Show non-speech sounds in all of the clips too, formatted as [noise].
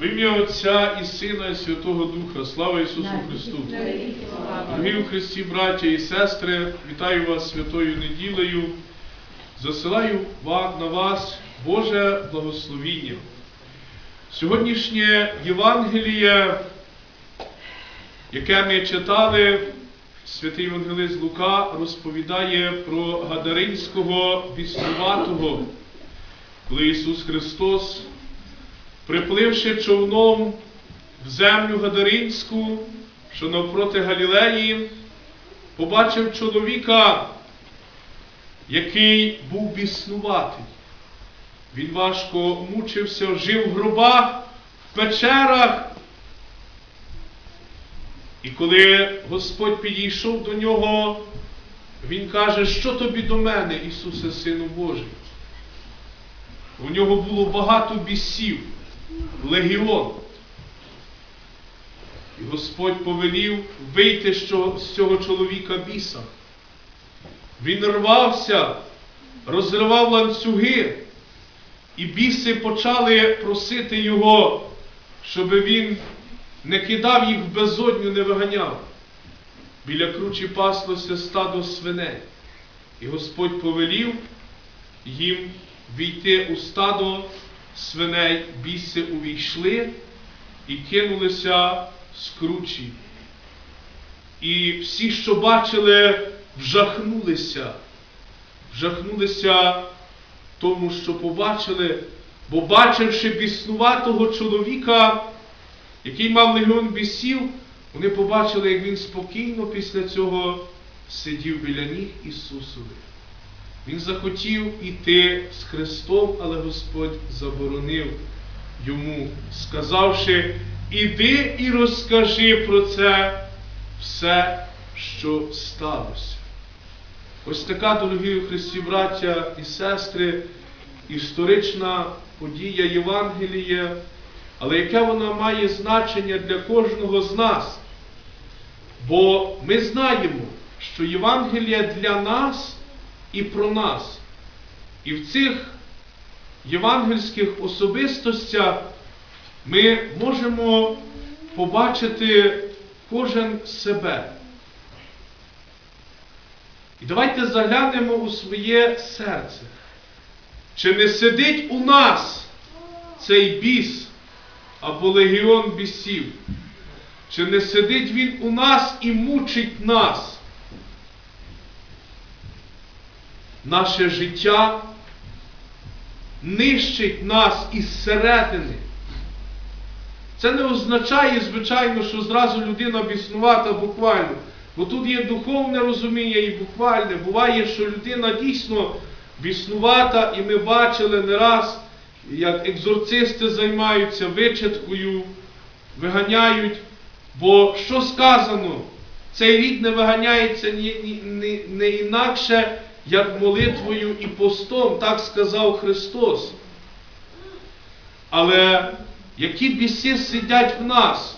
В ім'я Отця і Сина, і Святого Духа, слава Ісусу Христу! Дорогі у Христі, браття і сестри, вітаю вас святою неділею. Засилаю на вас Боже благословіння. Сьогоднішнє Євангеліє, яке ми читали, святий Євангелист Лука розповідає про Гадаринського біснуватого, коли Ісус Христос, припливши човном в землю Гадаринську, що навпроти Галілеї, побачив чоловіка, який був біснуватий. Він важко мучився, жив в гробах, в печерах. І коли Господь підійшов до нього, Він каже, що тобі до мене, Ісусе, Сину Божий? У нього було багато бісів, легіон. І Господь повелів вийти з цього- чоловіка біса. Він рвався, розривав ланцюги, і біси почали просити його, щоб він не кидав їх в безодню, не виганяв. Біля кручі паслося стадо свиней. І Господь повелів їм війти у стадо свиней, біси увійшли і кинулися з кручі. І всі, що бачили, вжахнулися, вжахнулися тому, що побачили, бо бачивши біснуватого чоловіка, який мав легіон бісів, вони побачили, як він спокійно після цього сидів біля ніг Ісусових. Він захотів іти з Христом, але Господь заборонив йому, сказавши, іди і розкажи про це все, що сталося. Ось така, дорогі Христі, браття і сестри, історична подія Євангелія, але яке вона має значення для кожного з нас. Бо ми знаємо, що Євангелія для нас і про нас. І в цих євангельських особистостях ми можемо побачити кожен себе. І давайте заглянемо у своє серце. Чи не сидить у нас цей біс або легіон бісів? Чи не сидить він у нас і мучить нас? Наше життя нищить нас із середини. Це не означає, звичайно, що зразу людина біснувата буквально. Бо тут є духовне розуміння і буквальне. Буває, що людина дійсно біснувата, і ми бачили не раз, як екзорцисти займаються вичаткою, виганяють. Бо що сказано? Цей рід не виганяється не інакше, як молитвою і постом, так сказав Христос. Але які біси сидять в нас?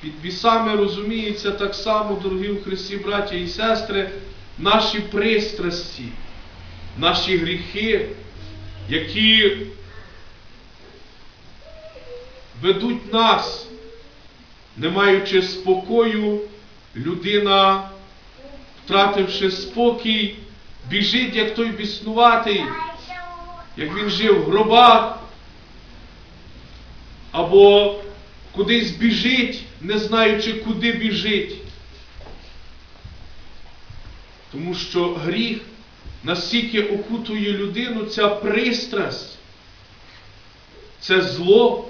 Під бісами розуміється так само, дорогі у Христі, браття і сестри, наші пристрасті, наші гріхи, які ведуть нас, не маючи спокою, людина, втративши спокій, біжить, як той біснуватий, як він жив в гробах, або кудись біжить, не знаючи, куди біжить. Тому що гріх настільки окутує людину, ця пристрасть, це зло.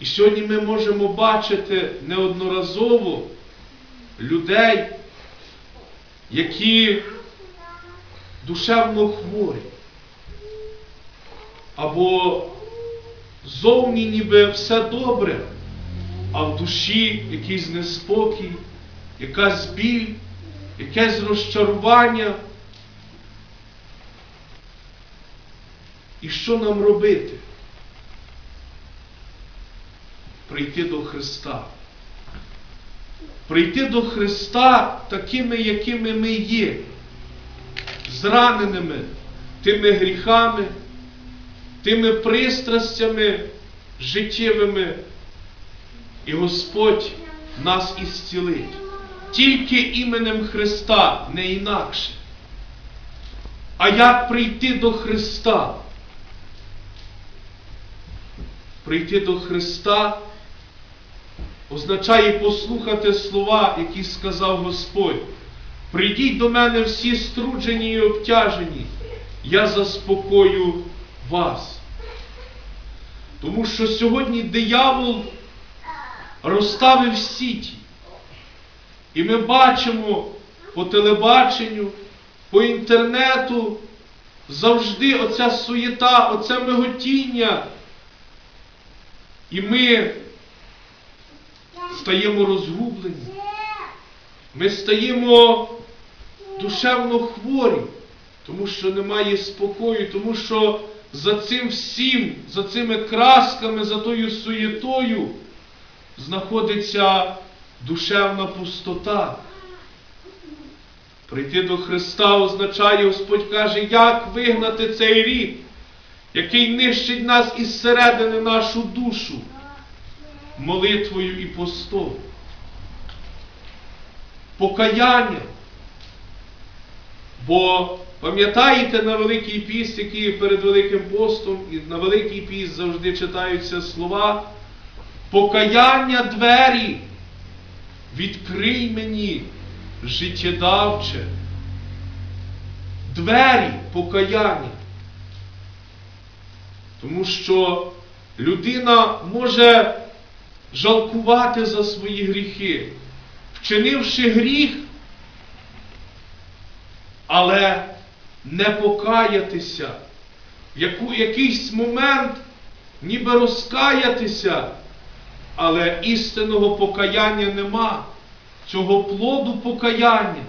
І сьогодні ми можемо бачити неодноразово людей, які душевно хворі, або зовні ніби все добре, а в душі якийсь неспокій, якась біль, якесь розчарування. І що нам робити? Прийти до Христа. Прийти до Христа такими, якими ми є, зраненими тими гріхами, тими пристрастями життєвими, і Господь нас ісцілить. Тільки іменем Христа, не інакше. А як прийти до Христа? Прийти до Христа означає послухати слова, які сказав Господь. Прийдіть до мене всі струджені і обтяжені, я заспокою вас. Тому що сьогодні диявол розставив сіті. І ми бачимо по телебаченню, по інтернету завжди оця суєта, оце миготіння. І ми стаємо розгублені. Ми стаємо душевно хворі, тому що немає спокою, тому що за цим всім, за цими красками, за тою суєтою знаходиться душевна пустота. Прийти до Христа означає, Господь каже, як вигнати цей рід, який нищить нас із середини нашу душу, молитвою і постом. Покаяння. Бо пам'ятаєте на Великий піст, який перед Великим постом, і на Великий піст завжди читаються слова. Покаяння двері, відкрий мені життєдавче. Двері покаяння. Тому що людина може жалкувати за свої гріхи, вчинивши гріх, але не покаятися, в якийсь момент ніби розкаятися, але істинного покаяння нема, цього плоду покаяння.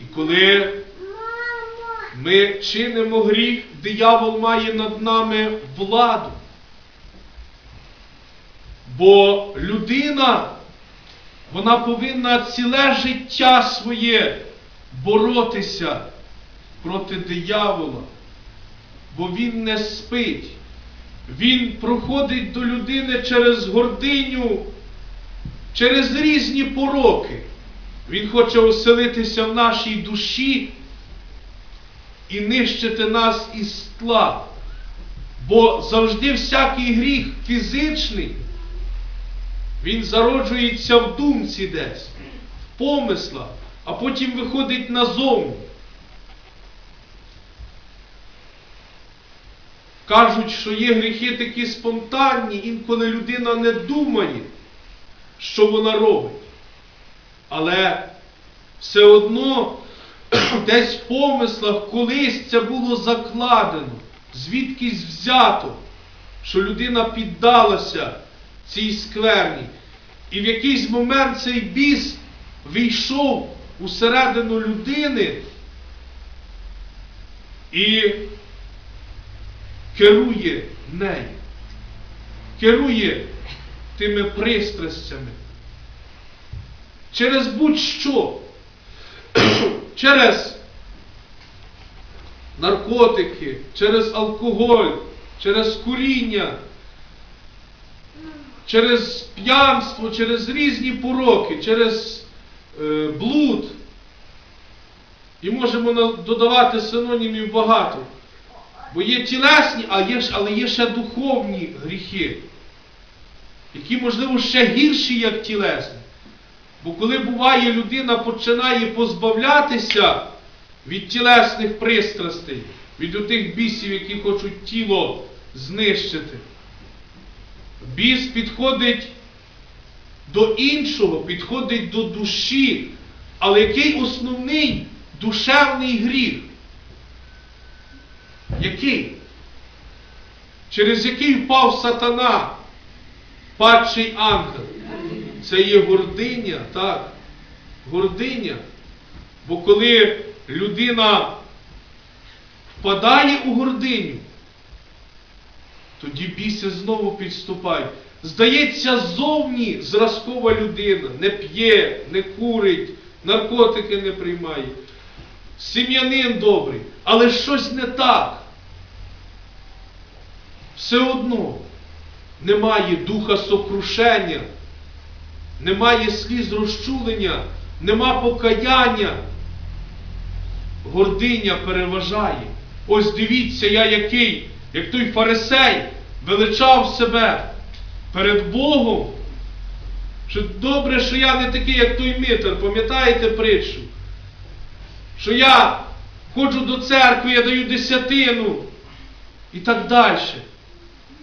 І коли ми чинимо гріх, диявол має над нами владу. Бо людина, вона повинна ціле життя своє боротися проти диявола, бо він не спить. Він проходить до людини через гординю, через різні пороки. Він хоче оселитися в нашій душі і нищити нас із тла. Бо завжди всякий гріх фізичний, він зароджується в думці десь, в помислах, а потім виходить назовні. Кажуть, що є гріхи такі спонтанні, інколи людина не думає, що вона робить. Але все одно [clears throat] десь в помислах колись це було закладено, звідкись взято, що людина піддалася цій скверні. І в якийсь момент цей біс війшов усередину людини і керує нею, керує тими пристрастями. Через будь-що, [clears throat] через наркотики, через алкоголь, через куріння, через п'янство, через різні пороки, через е, блуд. І можемо додавати синонімів багато. Бо є тілесні, а є, але є ще духовні гріхи, які, можливо, ще гірші, як тілесні. Бо коли буває, людина починає позбавлятися від тілесних пристрастей, від отих бісів, які хочуть тіло знищити, біс підходить до іншого, підходить до душі, але який основний душевний гріх? Який? Через який впав сатана, падший ангел? Це є гординя, так. Гординя. Бо коли людина впадає у гординю, тоді біси знову підступають. Здається, зовні зразкова людина не п'є, не курить, наркотики не приймає. Сім'янин добрий, але щось не так. все одно немає духа сокрушення, немає сліз розчулення, нема покаяння. Гординя переважає. Ось дивіться, я який, як той фарисей, величав себе перед Богом. Що добре, що я не такий, як той митер, пам'ятаєте притчу? Що я ходжу до церкви, я даю десятину і так далі.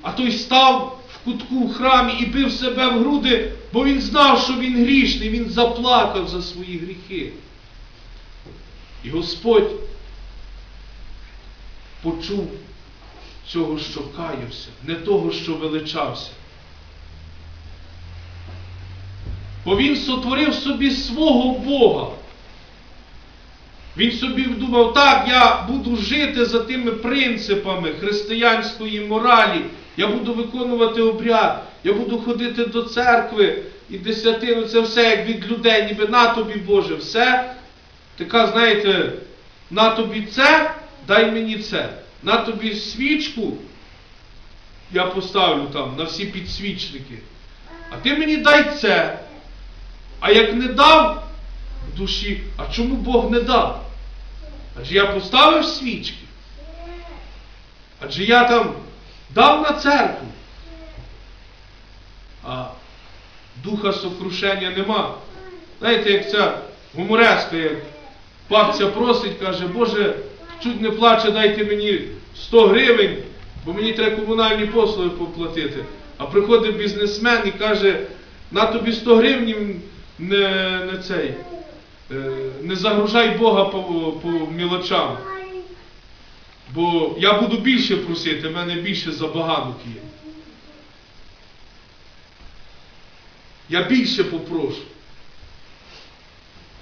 А той став в кутку в храмі і бив себе в груди, бо він знав, що він грішний, він заплакав за свої гріхи. І Господь почув цього, що каявся, не того, що величався. Бо він сотворив собі свого Бога. Він собі думав, так, я буду жити за тими принципами християнської моралі, я буду виконувати обряд, я буду ходити до церкви і десятину, це все як від людей, ніби на тобі Боже, все. Така, знаєте, на тобі це, дай мені це. На тобі свічку я поставлю там на всі підсвічники. А ти мені дай це. А як не дав душі, а чому Бог не дав? Адже я поставив свічки. Адже я там дав на церкву. А духа сокрушення нема. Знаєте, як ця гумореска, як бабця просить, каже, Боже, чуть не плаче, дайте мені 100 гривень, бо мені треба комунальні послуги поплатити. А приходить бізнесмен і каже, на тобі 100 гривень не, не цей. е, Не загружай Бога по, по мілочам. Бо я буду більше просити, в мене більше забаганок є. Я більше попрошу.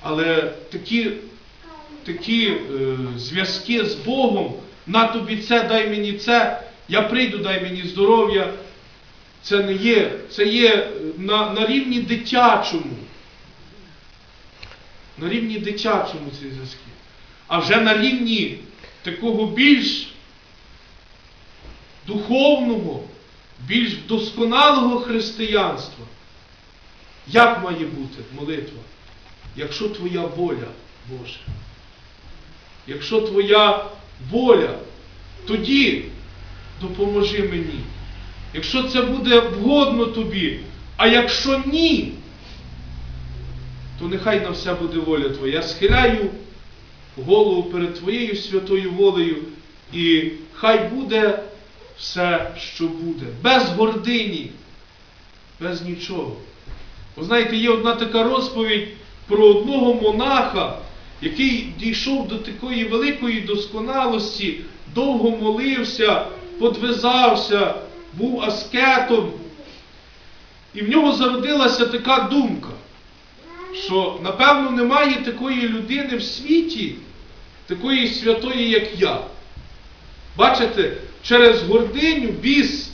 Але такі, такі е, зв'язки з Богом, на тобі це, дай мені це, я прийду, дай мені здоров'я. Це не є, це є е, на, на рівні дитячому. На рівні дитячому ці зв'язки. А вже на рівні такого більш духовного, більш досконалого християнства. Як має бути молитва? Якщо твоя воля, Боже. Якщо твоя воля, тоді допоможи мені. Якщо це буде вгодно тобі, а якщо ні, то нехай на все буде воля Твоя. Я схиляю голову перед Твоєю святою волею, і хай буде все, що буде. Без гордині, без нічого. Ви знаєте, є одна така розповідь про одного монаха, який дійшов до такої великої досконалості, довго молився, подвизався, був аскетом. І в нього зародилася така думка, що напевно немає такої людини в світі, такої святої, як я. Бачите, через гординю біс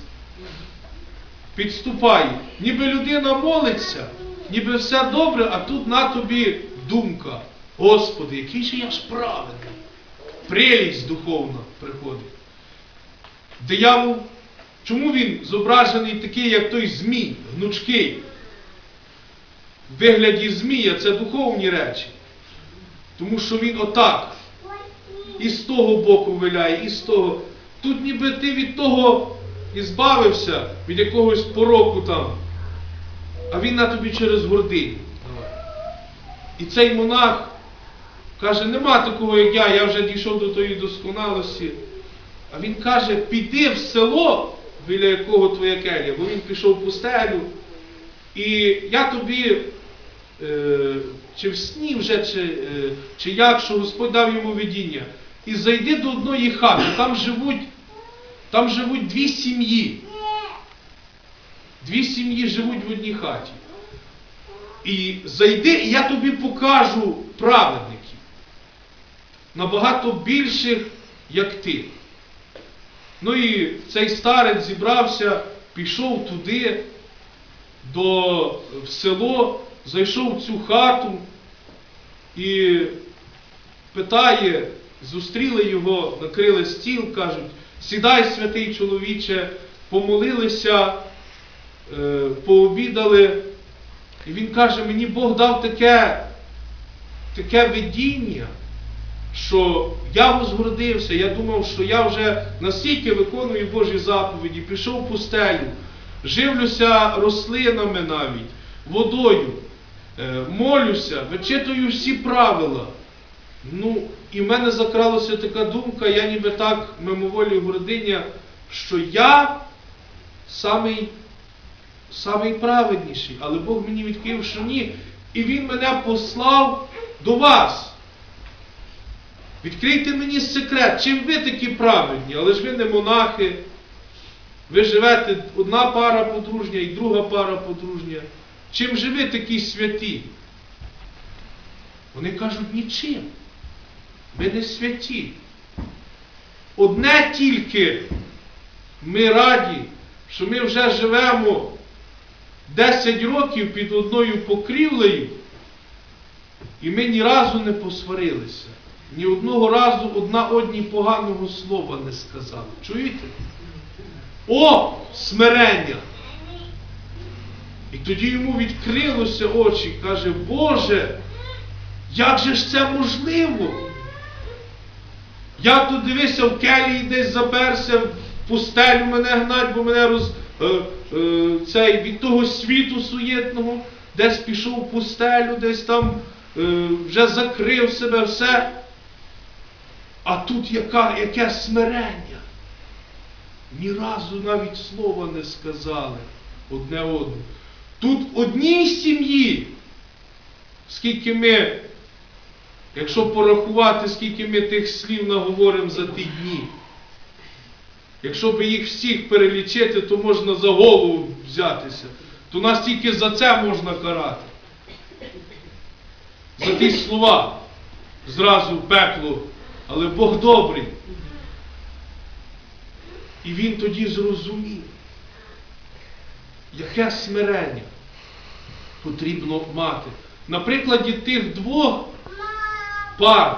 підступає. Ніби людина молиться, ніби все добре, а тут на тобі думка. Господи, який же я ж праведний. Прелість духовна приходить. Диявол, чому він зображений такий, як той змій, гнучкий? В вигляді змія це духовні речі. Тому що він отак. І з того боку виляє, і з того. Тут ніби ти від того і збавився, від якогось пороку там. А він на тобі через гординю. І цей монах каже, нема такого, як я, я вже дійшов до тої досконалості. А він каже, піди в село, біля якого твоя келія, бо він пішов в пустелю. І я тобі, е, чи в сні вже, чи, е, чи як, що Господь дав йому видіння. І зайди до одної хати, там живуть, там живуть дві сім'ї. Дві сім'ї живуть в одній хаті. І зайди, і я тобі покажу праведників. Набагато більших, як ти. Ну і цей старець зібрався, пішов туди, до, в село, зайшов в цю хату і питає, зустріли його, накрили стіл, кажуть, сідай, святий чоловіче, помолилися, е, пообідали. І він каже, мені Бог дав таке, таке видіння, що я возгордився, я думав, що я вже настільки виконую Божі заповіді, пішов в пустелю, живлюся рослинами навіть, водою, е, молюся, вичитую всі правила. Ну, і в мене закралася така думка, я ніби так мимоволі гординя, що я самий, самий праведніший, але Бог мені відкрив, що ні. І Він мене послав до вас. Відкрийте мені секрет, чим ви такі праведні, але ж ви не монахи. Ви живете одна пара подружня і друга пара подружня. Чим же ви такі святі? Вони кажуть, нічим. Ми не святі. Одне тільки ми раді, що ми вже живемо 10 років під одною покрівлею, і ми ні разу не посварилися. Ні одного разу одна одній поганого слова не сказали. Чуєте? О, смирення! І тоді йому відкрилося очі, каже, Боже, як же ж це можливо? Я тут дивився в келії десь заперся, в пустелю мене гнать, бо мене роз, е, е, цей, від того світу суєтного, десь пішов в пустелю, десь там е, вже закрив себе все. А тут яка, яке смирення. Ні разу навіть слова не сказали одне одному. Тут одній сім'ї, скільки ми, якщо порахувати, скільки ми тих слів наговоримо за ті дні. Якщо би їх всіх перелічити, то можна за голову взятися. То нас тільки за це можна карати. За ті слова. Зразу пекло. Але Бог добрий. І він тоді зрозумів, яке смирення потрібно мати. На прикладі тих двох пар,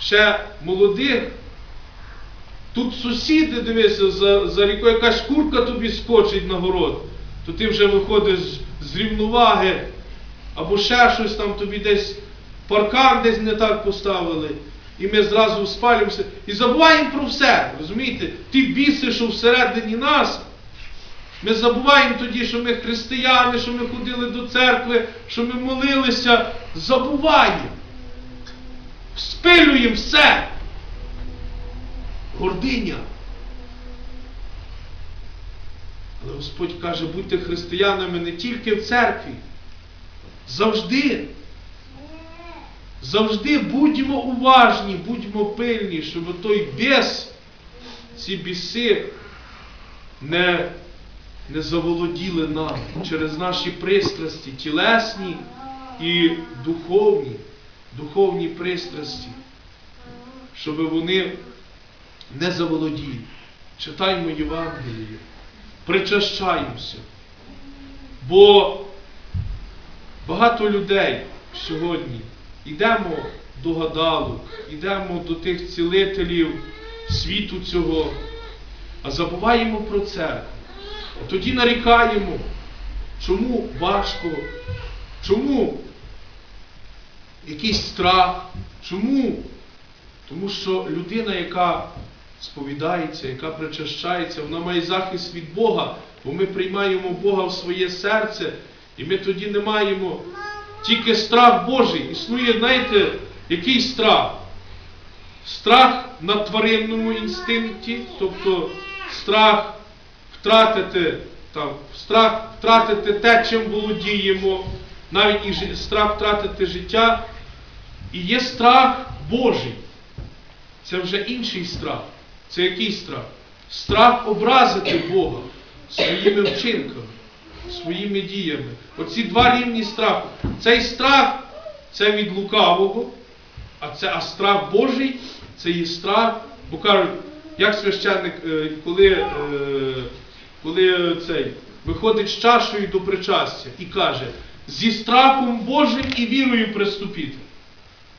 ще молодих, тут сусіди, дивися, за, за рікою якась курка тобі скочить на город, то ти вже виходиш з рівноваги, або ще щось там тобі десь паркан десь не так поставили. І ми зразу спалюємося і забуваємо про все. Розумієте? Ті біси, що всередині нас. Ми забуваємо тоді, що ми християни, що ми ходили до церкви, що ми молилися. Забуваємо. Спилюємо все. Гординя. Але Господь каже, будьте християнами не тільки в церкві. Завжди. Завжди будьмо уважні, будьмо пильні, щоб той біс, ці біси не, не заволоділи нами через наші пристрасті, тілесні і духовні, духовні пристрасті, щоб вони не заволоділи. Читаймо Євангеліє, причащаємося. Бо багато людей сьогодні. Йдемо до гадалок, йдемо до тих цілителів світу цього, а забуваємо про. А тоді нарікаємо, чому важко, чому якийсь страх, чому? Тому що людина, яка сповідається, яка причащається, вона має захист від Бога, бо ми приймаємо Бога в своє серце, і ми тоді не маємо тільки страх Божий. Існує, знаєте, який страх? Страх на тваринному інстинкті, тобто страх втратити, там, страх втратити те, чим володіємо, навіть і страх втратити життя. І є страх Божий. Це вже інший страх. Це який страх? Страх образити Бога своїми вчинками своїми діями. Оці два рівні страху. Цей страх це від лукавого, а це а страх Божий це є страх, бо кажуть, як священник, е, коли, е, коли цей виходить з чашею до причастя і каже, зі страхом Божим і вірою приступіти.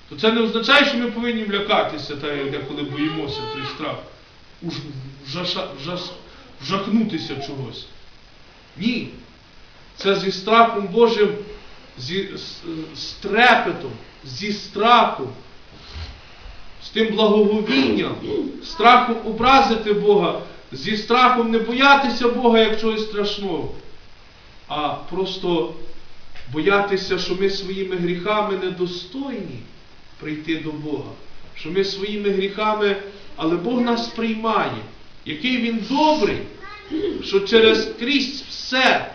То це не означає, що ми повинні влякатися, так як деколи боїмося той страх. Уж, вжаша- вжас- жахнутися чогось. Ні. Це зі страхом Божим, зі, з, з трепетом, зі страхом, з тим благоговінням, страхом образити Бога, зі страхом не боятися Бога як чогось страшного, а просто боятися, що ми своїми гріхами недостойні прийти до Бога. Що ми своїми гріхами, але Бог нас приймає, який Він добрий, що через крізь все.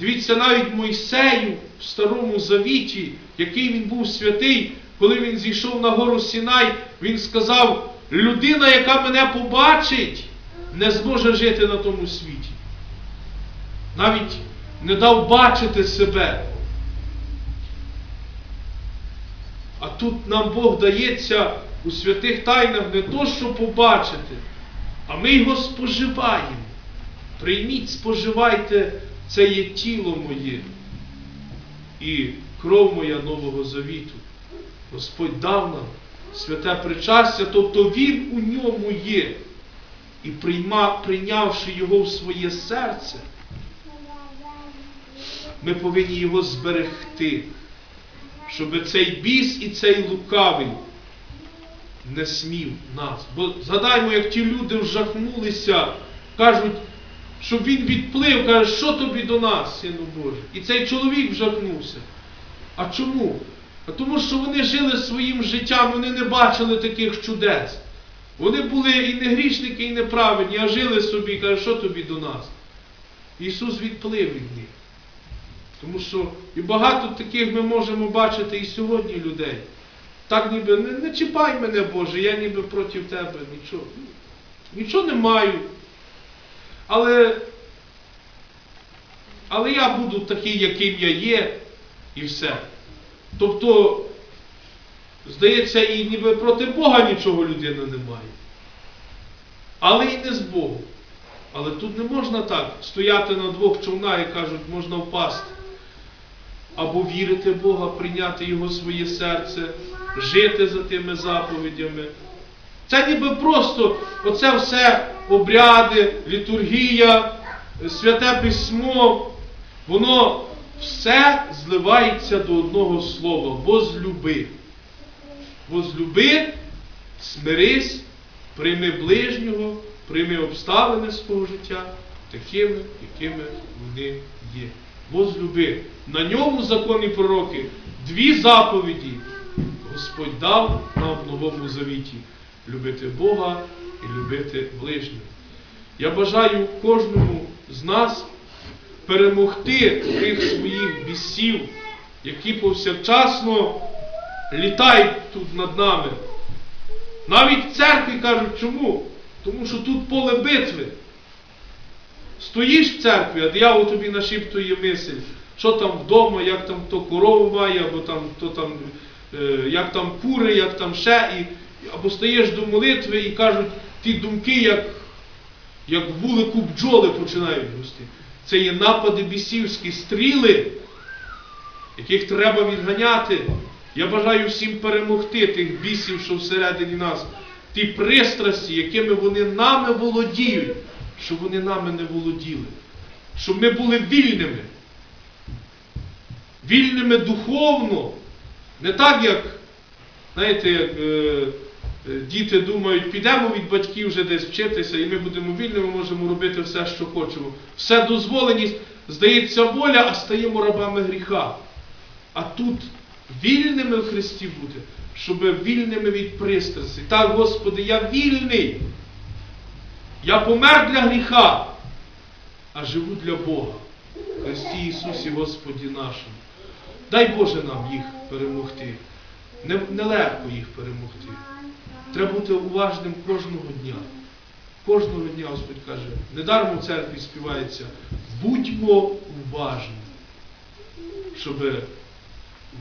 Дивіться, навіть Мойсею в Старому Завіті, який він був святий, коли він зійшов на гору Сінай, він сказав, людина, яка мене побачить, не зможе жити на тому світі. Навіть не дав бачити себе. А тут нам Бог дається у святих тайнах не то, що побачити, а ми його споживаємо. Прийміть, споживайте, це є тіло моє і кров моя Нового Завіту. Господь дав нам святе причастя, тобто Він у ньому є. І прийма, прийнявши його в своє серце, ми повинні його зберегти, щоб цей біс і цей лукавий не смів нас. Бо згадаймо, як ті люди вжахнулися, кажуть, щоб він відплив, каже, що тобі до нас, сину Божий? І цей чоловік вжахнувся. А чому? А тому, що вони жили своїм життям, вони не бачили таких чудес. Вони були і не грішники, і неправедні, а жили собі каже, що тобі до нас? Ісус відплив від них. Тому що і багато таких ми можемо бачити і сьогодні людей. Так ніби не, не чіпай мене, Боже, я ніби проти тебе нічого. Нічого не маю. Але, але я буду такий, яким я є, і все. Тобто, здається, і ніби проти Бога нічого людина не має. Але і не з Богом. Але тут не можна так стояти на двох човнах і кажуть, можна впасти. Або вірити Бога, прийняти Його своє серце, жити за тими заповідями. Це ніби просто оце все обряди, літургія, святе письмо, воно все зливається до одного слова возлюби. Возлюби, смирись, прийми ближнього, прийми обставини свого життя такими, якими вони є. Возлюби. На ньому закони пророки дві заповіді Господь дав нам в Новому Завіті любити Бога і любити ближнього. Я бажаю кожному з нас перемогти тих своїх бісів, які повсякчасно літають тут над нами. Навіть церкві кажуть, чому? Тому що тут поле битви. Стоїш в церкві, а диявол тобі нашіптує мисль, що там вдома, як там то корову має, або там, то там, е, як там кури, як там ще, і, або стаєш до молитви і кажуть, ті думки, як, як вулику бджоли починають густи. Це є напади бісівські, стріли, яких треба відганяти. Я бажаю всім перемогти тих бісів, що всередині нас, ті пристрасті, якими вони нами володіють, щоб вони нами не володіли, щоб ми були вільними. Вільними духовно, не так, як, знаєте, як е, діти думають, підемо від батьків вже десь вчитися, і ми будемо вільними, можемо робити все, що хочемо. Все дозволеність, здається, воля, а стаємо рабами гріха. А тут вільними в Христі бути, щоб вільними від пристрасті. Так, Господи, я вільний. Я помер для гріха, а живу для Бога. Христі Ісусі Господі нашому. Дай Боже нам їх перемогти. Не- Нелегко їх перемогти. Треба бути уважним кожного дня. Кожного дня Господь каже, недармо в церкві співається, будьмо уважні, щоб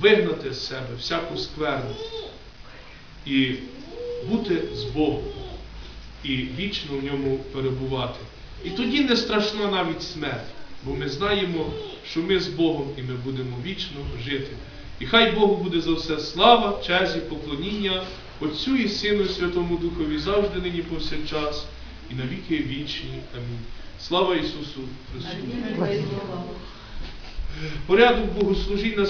вигнати з себе всяку скверну і бути з Богом, і вічно в ньому перебувати. І тоді не страшна навіть смерть, бо ми знаємо, що ми з Богом і ми будемо вічно жити. І хай Богу буде за все слава, честь і поклоніння Отцю і Сину і Святому Духові завжди нині повсякчас і на віки вічні. Амінь. Слава Ісусу Христу! Порядок богослужінь на.